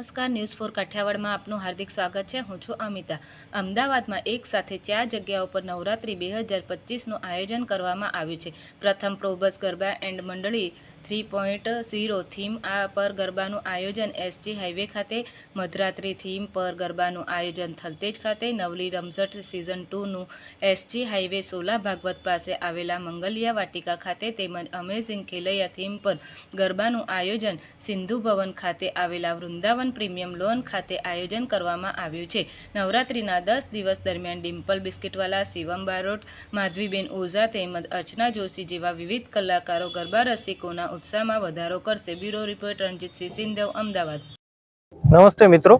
નમસ્કાર news for કાઠિયાવાડમાં આપનું હાર્દિક સ્વાગત છે. હું છું અમિતા. અમદાવાદમાં એક સાથે ચાર જગ્યાઓ પર નવરાત્રિ બે હજાર પચીસનું આયોજન કરવામાં આવ્યું છે. પ્રથમ પ્રોબસ ગરબા એન્ડ મંડળી થ્રી પોઈન્ટ ઝીરો થીમ આ પર ગરબાનું આયોજન એસજી હાઈવે ખાતે, મધરાત્રિ થીમ પર ગરબાનું આયોજન થલતેજ ખાતે, નવલી રમઝટ સિઝન ટુનું એસજી હાઈવે સોલા ભાગવત પાસે આવેલા મંગલિયા વાટિકા ખાતે તેમજ અમેઝિંગ ખેલૈયા થીમ પર ગરબાનું આયોજન સિંધુ ભવન ખાતે આવેલા વૃંદાવન પ્રીમિયમ લોન ખાતે આયોજન કરવામાં આવ્યું છે. નવરાત્રિના દસ દિવસ દરમિયાન ડિમ્પલ બિસ્કિટવાલા શિવમ બારોટ, માધવીબેન ઓઝા તેમજ અર્ચના જોશી જેવા વિવિધ કલાકારો ગરબા રસિકોના ઉત્સાહમાં વધારો કરશે. Bureau report Ranjitsinh Sindhav Ahmedabad. નમસ્તે મિત્રો.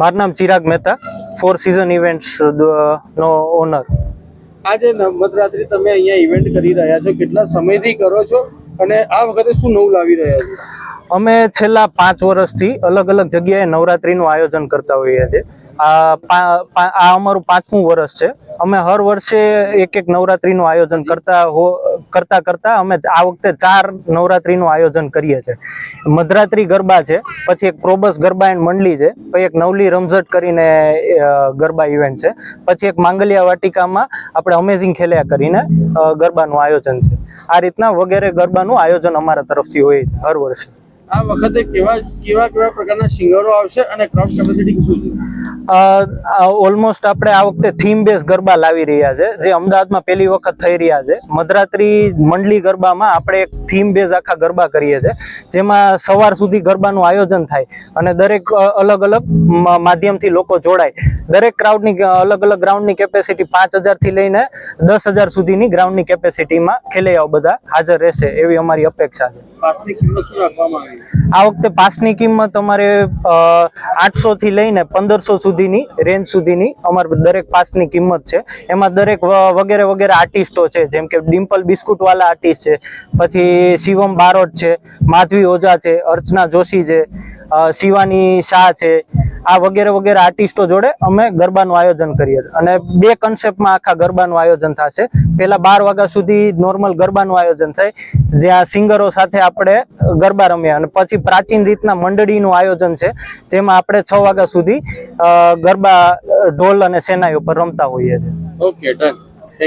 મારું નામ Chirag Mehta four season events નો ઓનર આજે મધરાત્રિ તમે અહીંયા ઇવેન્ટ કરી રહ્યા છો. કેટલા સમયથી કરો છો અને આ વખતે શું નવું લાવી રહ્યા છો? અમે છેલ્લા પાંચ વર્ષથી અલગ અલગ જગ્યાએ નવરાત્રિનું આયોજન કરતા હોઈએ છીએ. આ આ અમારું પાંચમું વર્ષ છે. અમે હર વર્ષે એક એક નવરાત્રીનું આયોજન કરતા હો, કરતા કરતા અમે આ વખતે ચાર નવરાત્રીનું આયોજન કરીએ છીએ. મધરાત્રી ગરબા છે, પછી એક પ્રોબસ ગરબા એન્ડ મંડલી છે, પછી એક નવલી રમઝટ કરીને ગરબા ઇવેન્ટ છે, પછી એક માંગલિયા વાટિકામાં આપણે અમેઝિંગ ખેલ્યા કરીને ગરબાનું આયોજન છે. આ રીતના વગેરે ગરબાનું આયોજન અમારા તરફથી હોય છે, હર વર્ષે. આ વખતે કેવા કેવા કેવા પ્રકારના સિંગરો આવશે અને ક્રાઉડ કેપેસિટી શું છે? ઓલમોસ્ટ આપણે આ વખતે થીમ બેઝ ગરબા લાવી રહ્યા છે જે અમદાવાદમાં પહેલી વખત થઈ રહ્યા છે. મધરાત્રી મંડલી ગરબામાં આપણે એક થીમ બેઝ આખા ગરબા કરીએ છીએ જેમાં સવાર સુધી ગરબાનું આયોજન થાય અને દરેક અલગ અલગ માધ્યમથી લોકો જોડાય. દરેક ક્રાઉડની અલગ અલગ ગ્રાઉન્ડની કેપેસિટી પાંચ હજારથી લઈને દસ હજાર સુધીની ગ્રાઉન્ડની કેપેસિટીમાં ખેલૈયાઓ બધા હાજર રહેશે એવી અમારી અપેક્ષા છે. આ વખતે પાસની કિંમત અમારે આઠસો થી લઈને પંદરસો સુધીની રેન્જ સુધીની અમારે દરેક પાસની કિંમત છે. એમાં દરેક વગેરે વગેરે આર્ટિસ્ટો છે, જેમ કે ડિમ્પલ બિસ્કુટ વાળા આર્ટિસ્ટ છે, પછી શિવમ બારોટ છે, માધવી ઓઝા છે, અર્ચના જોશી છે શિવાની શાહ છે, આ વગેરે વગેરે આર્ટિસ્ટો જોડે અમે ગરબાનું આયોજન કરીએ છીએ. અને બે કન્સેપ્ટમાં આખા ગરબાનું આયોજન થશે. પહેલા બાર વાગ્યા સુધી નોર્મલ ગરબાનું આયોજન થાય જ્યાં સિંગરો સાથે આપણે ગરબા રમ્યા અને પછી પ્રાચીન રીતના મંડળીનું આયોજન છે, જેમાં આપણે છ વાગ્યા સુધી ગરબા, ઢોલ અને સેનાઈ ઉપર રમતા હોઈએ છીએ. Okay done